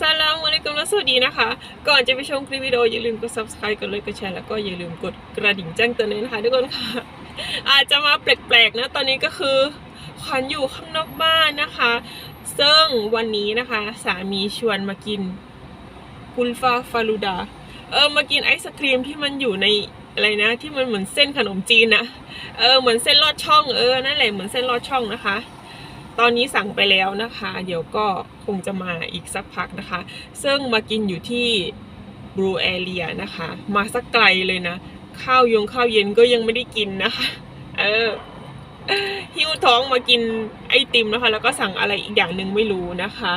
สลามอะลัยกุมและสวัสดีนะคะ ก่อนจะไปชมคลิปวิดีโออย่าลืมกด subscribe กดไลค์กดแชร์แล้วก็อย่าลืมกดกระดิ่งแจ้งเตือนด้วยนะคะทุกคนค่ะ อาจจะมาแปลกๆนะ ตอนนี้ก็คือขวัญอยู่ข้างนอกบ้านนะคะ ซึ่งวันนี้นะคะ สามีชวนมากินกุลฟาฟาลูดา เออมากินไอศครีมที่มันอยู่ในอะไรนะที่มันเหมือนเส้นขนมจีนนะเออเหมือนเส้นลอดช่องเออนั่นแหละเหมือนเส้นลอดช่องนะคะ ตอนนี้สั่งไปแล้วนะคะ เดี๋ยวก็คงจะมาอีกสักพักนะคะ ซึ่งมากินอยู่ที่บรูแอเรียนะคะ มาสักไกลเลยนะ ข้าวยงข้าวเย็นก็ยังไม่ได้กินนะคะ เออหิ้วท้องมากินไอติมนะคะ แล้วก็สั่งอะไรอีกอย่างหนึ่งไม่รู้นะคะ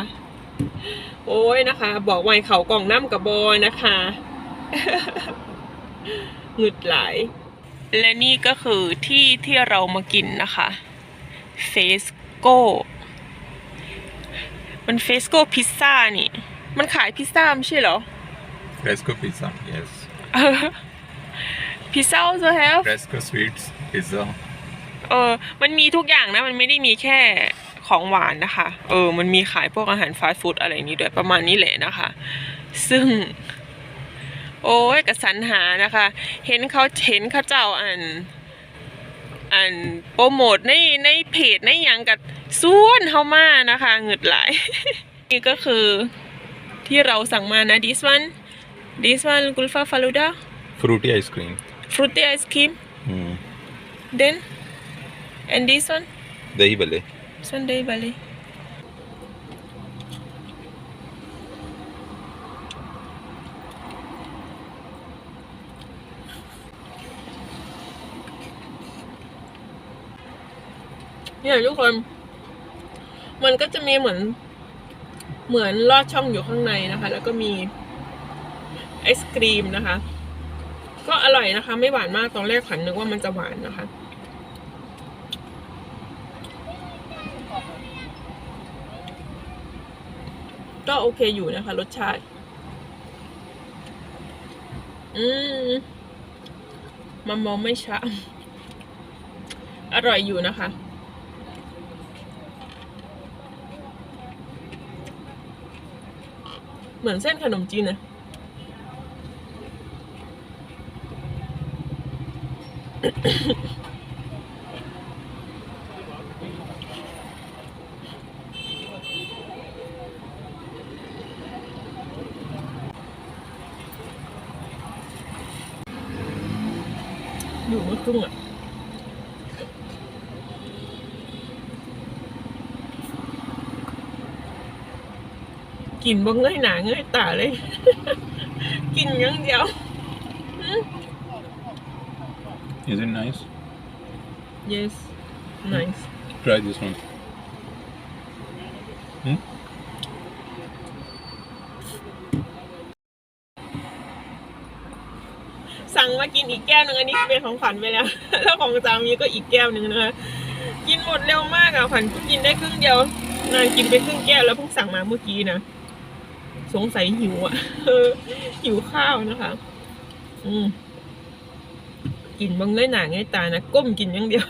โอ้ยนะคะ บอกไว้เขากล่องน้ำกับบอยนะคะหงึดหลาย และนี่ก็คือที่ที่เรามากินนะคะเฟส โก้ มันเฟสโก้พิซซ่านี่ มันขายพิซซ่าไม่ใช่เหรอ Fresco pizza, yes. พิซซ่า also have Fresco sweets pizza. เออ มันมีทุกอย่างนะ มันไม่ได้มีแค่ของหวานนะคะ เออ มันมีขายพวกอาหารฟาสต์ฟู้ดอะไรนี้ด้วยประมาณนี้แหละนะคะ ซึ่ง โอ้ยกระสันหานะคะ เห็นเขาเห็นเขาเจ้าอัน อันโปรโมทในในเพจในหยังกับส่วนเฮามานะคะเหงึดหลาย นี่ก็คือที่เราสั่งมานะ this one this one gulfa faluda Fruity ice cream. fruity ice cream Hmm. then and this one Dahi bale. Sunday Valley. เนี่ยทุกคน มันก็จะมีเหมือน เหมือนลอดช่องอยู่ข้างในนะคะ แล้วก็มีไอศกรีมนะคะ ก็อร่อยนะคะ ไม่หวานมากตอนแรกขันนึกว่ามันจะหวานนะคะก็โอเคอยู่นะคะ รสชาติ อืมมันมองไม่ช้าอร่อยอยู่นะคะ เหมือนเส้นขนมจีนนะ อยู่เมื่อครึ่งอะ กินบ่เงยหนาเงยตาเลย กินอยังเดียว Is it nice? yes nice Try this one. Hmm? สั่งมากินอีกแก้วหนึ่งอันนี้เป็นของขวัญไปแล้ว แล้วของสามีก็อีกแก้วหนึ่งนะคะกินหมดเร็วมากอะขวัญเพิ่งกินได้ครึ่งเดียวนางกินไปครึ่งแก้วแล้วเพิ่งสั่งมาเมื่อกี้นะ สงสัยหิวอะหิวข้าวนะคะ อืมกินบางเงยหนาเงยตานะก้มกินอย่างเดียว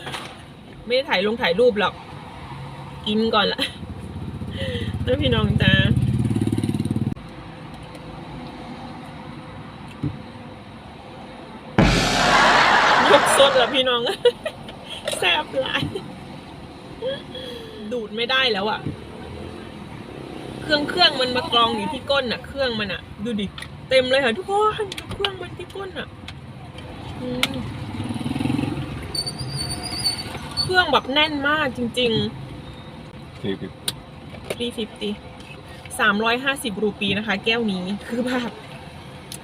ไม่ได้ถ่ายลงถ่ายรูปหรอก กินก่อนละแล้วพี่น้องจ้ายกสดแล้วพี่น้องแซ่บหลาย ดูดไม่ได้แล้วอะ เครื่องเครื่องมันมากรองอยู่ที่ก้นอะเครื่องมันอะดูดิ เต็มเลยค่ะทุกคนเครื่องมันที่ก้นอะอืมเครื่องแบบแน่นมากจริง Take it. ๆ350 350รูปีนะคะ แก้วนี้คือแบบ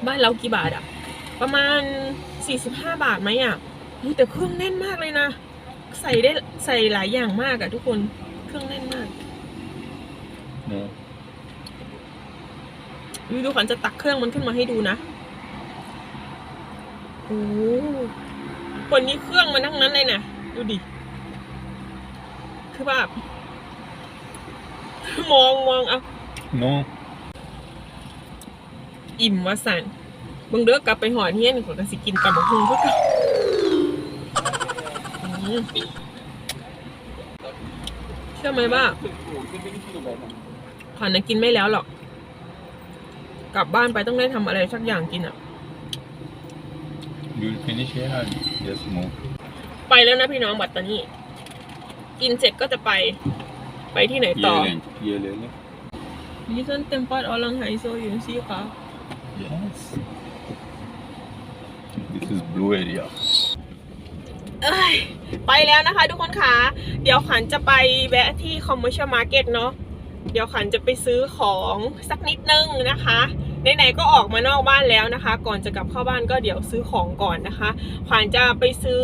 บ้านเรากี่บาทอะประมาณ45บาทไหมอะอุ๊ยแต่เครื่องแน่นมากเลยนะ ใส่ได้ใส่หลายอย่างมากอะทุกคนเครื่องแน่นมาก No. วิว ดูขวัญจะตักเครื่องมันขึ้นมาให้ดูนะโอ้โหคนนี้เครื่องมันทั้งนั้นเลยนะดูดิ คือแบบมองมองเอา No. อิ่มวะสันเบิ่งเด้อกลับไปหอดเฮียนขอยก็สิกินตำบักหุ่งเพื่อกันอืมเชื่อไหมว่าขวัญน่ะกินไม่แล้วหรอก กลับบ้านไปต้องได้ทำอะไรสักอย่างกินอะ You will finish here and just move. ไปแล้วนะพี่น้องบัตตานี่กินเสร็จก็จะไปไปที่ไหนต่อ Ye le, ye le le. นี่ส้นเต็มปอดออลังไฮโซอยู่สิคะ Yes. This is blue area. เอ้ยไปแล้วนะคะทุกคนคะเดี๋ยวขันจะไปแวะที่ commercial market เนาะ เดี๋ยวขันจะไปซื้อของสักนิดนึงนะคะไหนๆก็ออกมานอกบ้านแล้วนะคะ ก่อนจะกลับเข้าบ้านก็เดี๋ยวซื้อของก่อนนะคะขวัญจะไปซื้อ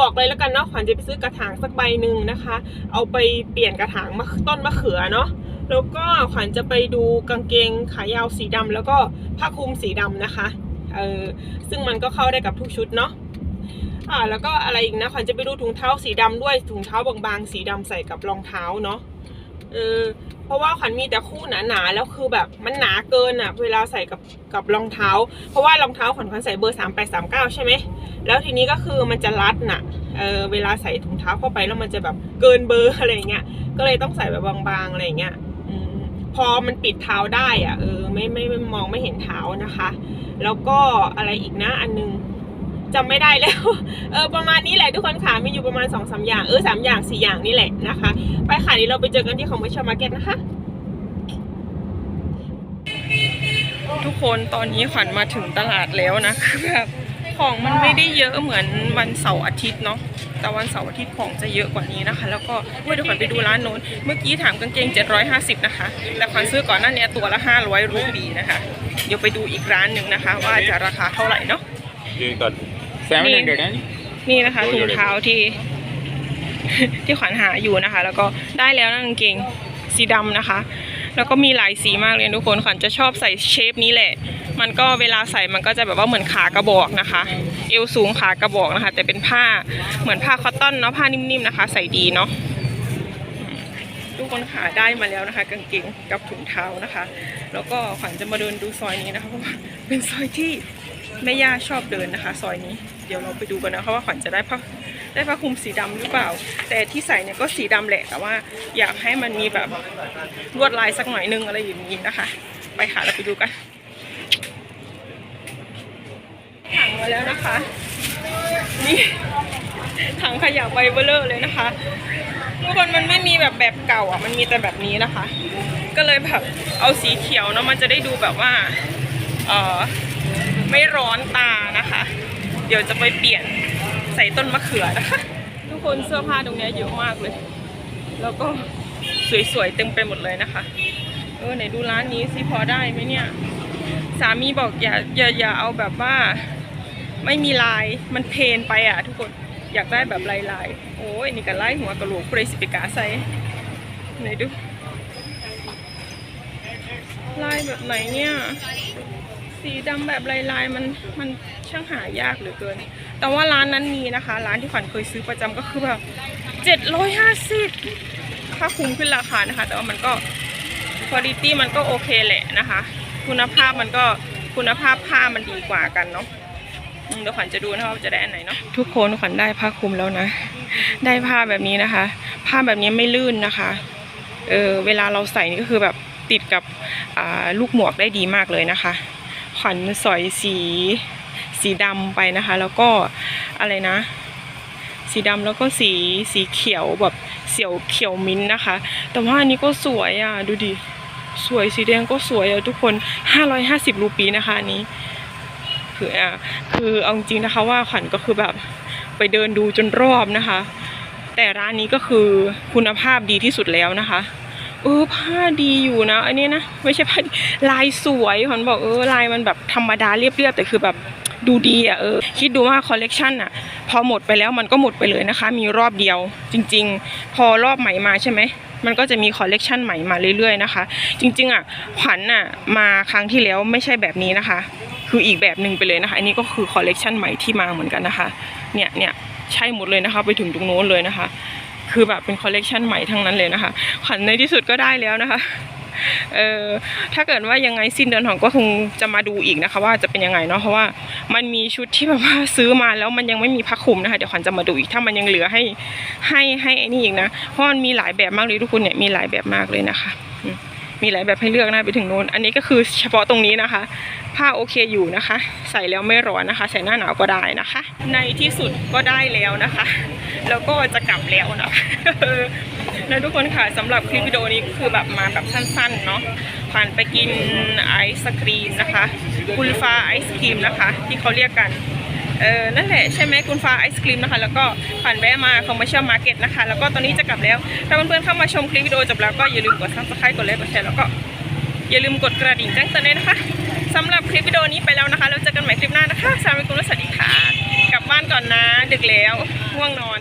บอกเลยแล้วกันเนาะขวัญจะไปซื้อกระถางสักใบหนึ่งนะคะ เอาไปเปลี่ยนกระถางมะต้นมะเขือเนาะแล้วก็ขวัญจะไปดูกางเกงขายาวสีดำแล้วก็ผ้าคลุมสีดำนะคะเออซึ่งมันก็เข้าได้กับทุกชุดเนาะอ่าแล้วก็อะไรอีกนะขวัญจะไปดูถุงเท้าสีดำด้วยถุงเท้าบางๆสีดำใส่กับรองเท้าเนาะ เออเพราะว่าขวัญมีแต่คู่หนาๆแล้วคือแบบมันหนาเกินอะเวลาใส่กับกับรองเท้า เพราะว่ารองเท้าขวัญขวัญใส่เบอร์สามแปดสามเก้าใช่ไหมแล้วทีนี้ก็คือมันจะรัดน่ะเออเวลาใส่ถุงเท้าเข้าไปแล้วมันจะแบบเกินเบอร์อะไรเงี้ยก็เลยต้องใส่แบบบางๆอะไรเงี้ยพอมันปิดเท้าได้อะเออไม่ไม่ไม่มองไม่เห็นเท้านะคะ แล้วก็อะไรอีกนะอันนึง จำไม่ได้แล้ว เออประมาณนี้แหละทุกคนค่ะมีอยู่ประมาณสองสาอย่าง เออสามอย่างสี่อย่างนี่แหละนะคะ ไปค่ะเดี๋ยวเราไปเจอกันที่ของมิชมาร์เก็ตนะคะ ทุกคนตอนนี้ขวัญมาถึงตลาดแล้วนะคือแบบของมันไม่ได้เยอะเหมือนวันเสาร์อาทิตย์เนาะแต่วันเสาร์อาทิตย์ของจะเยอะกว่านี้นะคะ แล้วก็เมื่อเดี๋ยวขวัญไปดูร้านโน้น เมื่อกี้ถามกางเกง 750 นะคะ แต่ขวัญซื้อก่อนหน้านี้ตัวละ 500 รูปีนะคะ เดี๋ยวไปดูอีกร้านหนึ่งนะคะ ว่าจะราคาเท่าไหร่เนาะ You got 700 and นี่นะคะถุงเท้าที่ ที่ขวัญหาอยู่นะคะ แล้วก็ได้แล้วนะกางเกงสีดำนะคะ แล้วก็มีหลายสีมากเลยทุกคนขวัญจะชอบใส่เชฟนี้แหละ มันก็เวลาใส่มันก็จะแบบว่าเหมือนขากระบอกนะคะ เอวสูงขากระบอกนะคะ แต่เป็นผ้าเหมือนผ้าคอตตอนเนาะผ้านิ่มๆนะคะ ใส่ดีเนาะอืมทุกคนขาได้มาแล้วนะคะ กางเกงกับถุงเท้านะคะ แล้วก็ขวัญจะมาเดินดูซอยนี้นะคะเพราะว่าเป็นซอยที่ แม่ย่าชอบเดินนะคะ ซอยนี้ เดี๋ยวเราไปดูกันนะคะว่าขวัญจะได้ผ้าได้ผ้าคลุมสีดำหรือเปล่า แต่ที่ใส่เนี่ยก็สีดำแหละแต่ว่าอยากให้มันมีแบบลวดลายสักหน่อยนึงอะไรอย่างนี้นะคะ ไปค่ะเราไปดูกันถังมาแล้วนะคะ นี่ถังขยะไวเบอร์เลอร์เลยนะคะทุกคนมันไม่มีแบบแบบเก่าอะมันมีแต่แบบนี้นะคะ ก็เลยแบบเอาสีเขียวเนาะมันจะได้ดูแบบว่า เออ ไม่ร้อนตานะคะ เดี๋ยวจะไปเปลี่ยนใส่ต้นมะเขือนะคะ ทุกคนเสื้อผ้าตรงนี้เยอะมากเลย แล้วก็สวยๆเต็มไปหมดเลยนะคะ เออไหนดูร้านนี้สิพอได้ไหมเนี่ย สามีบอกอย่าอย่าอย่าเอาแบบว่า ไม่มีลายมันเพนไปอะ ทุกคนอยากได้แบบลายลายๆโอ้ยนี่ก็ไล่หัวกระโหลกเปรสิปิกาใส่ไหนดูลายแบบไหนเนี่ย สีดำแบบลายลายๆมันมันช่างหายากเหลือเกิน แต่ว่าร้านนั้นมีนะคะ ร้านที่ขวัญเคยซื้อประจำก็คือแบบเจ็ดร้อยห้าสิบค่าคุ้มขึ้นราคานะคะ แต่ว่ามันก็คุณภาพมันก็โอเคแหละนะคะ คุณภาพมันก็คุณภาพผ้ามันดีกว่ากันเนาะเดี๋ยวขวัญจะดูนะคะว่าจะได้อันไหนเนาะทุกคนขวัญได้ผ้าคลุมแล้วนะ ได้ผ้าแบบนี้นะคะ ผ้าแบบนี้ไม่ลื่นนะคะเออเวลาเราใส่นี่ก็คือแบบติดกับลูกหมวกได้ดีมากเลยนะคะ ขวัญสอยสีสีดำไปนะคะ แล้วก็อะไรนะ สีดำแล้วก็สีสีเขียวแบบเสียวเขียวมิ้นท์นะคะ แต่ว่าอันนี้ก็สวยอะดูดิสวยสีแดงก็สวยอะทุกคน 550รูปีนะคะอันนี้ คืออะคือเอาจริงนะคะว่าขวัญก็คือแบบไปเดินดูจนรอบนะคะ แต่ร้านนี้ก็คือคุณภาพดีที่สุดแล้วนะคะ เออผ้าดีอยู่นะอันนี้นะไม่ใช่ผ้าลายสวยขวัญบอกเออลายมันแบบธรรมดาเรียบๆแต่คือแบบดูดีอะเออคิดดูว่าคอลเลกชันอะ พอหมดไปแล้วมันก็หมดไปเลยนะคะ มีรอบเดียวจริง ๆ พอรอบใหม่มาใช่ไหมมันก็จะมีคอลเลกชันใหม่มาเรื่อยๆนะคะ จริงๆอะขวัญอะมาครั้งที่แล้วไม่ใช่แบบนี้นะคะ คืออีกแบบหนึ่งไปเลยนะคะ อันนี้ก็คือคอลเลกชันใหม่ที่มาเหมือนกันนะคะ เนี่ยเนี่ยใช่หมดเลยนะคะ ไปถึงตรงโน้นเลยนะคะ คือแบบเป็นคอลเลกชันใหม่ทั้งนั้นเลยนะคะขวัญในที่สุดก็ได้แล้วนะคะเออถ้าเกิดว่ายังไงสิ้นเดือนของก็คงจะมาดูอีกนะคะ ว่าจะเป็นยังไงเนาะเพราะว่ามันมีชุดที่แบบว่าซื้อมาแล้วมันยังไม่มีผ้าคลุมนะคะเดี๋ยวขวัญจะมาดูอีกถ้ามันยังเหลือให้ให้ให้ไอ้นี่อีกนะเพราะมันมีหลายแบบมากเลยทุกคนเนี่ยมีหลายแบบมากเลยนะคะอื มีหลายแบบให้เลือกนะไปถึงนู้น อันนี้ก็คือเฉพาะตรงนี้นะคะ ผ้าโอเคอยู่นะคะ ใส่แล้วไม่ร้อนนะคะ ใส่หน้าหนาวก็ได้นะคะ ในที่สุดก็ได้แล้วนะคะ แล้วก็จะกลับแล้วนะคะนะทุกคนค่ะสำหรับคลิปวิดีโอนี้คือแบบมาแบบสั้นๆเนาะผ่านไปกินไอศครีมนะคะกุลฟ้าไอศครีมนะคะ ที่เขาเรียกกัน เออนั่นแหละใช่ไหมคุณฟ้าไอศครีมนะคะ แล้วก็ผ่านแวะมาคอมเมอร์เชียลมาร์เก็ตนะคะ แล้วก็ตอนนี้จะกลับแล้ว ถ้าเพื่อนๆเข้ามาชมคลิปวิดีโอจบแล้วก็อย่าลืมกดซับสไครต์กดไลค์กดแชร์แล้วก็อย่าลืมกดกระดิ่งแจ้งเตือนด้วยนะคะสำหรับคลิปวิดีโอนี้ไปแล้วนะคะ แล้วเจอกันใหม่คลิปหน้านะคะสวัสดีคุณและสวัสดีค่ะ กลับบ้านก่อนนะ ดึกแล้วง่วงนอน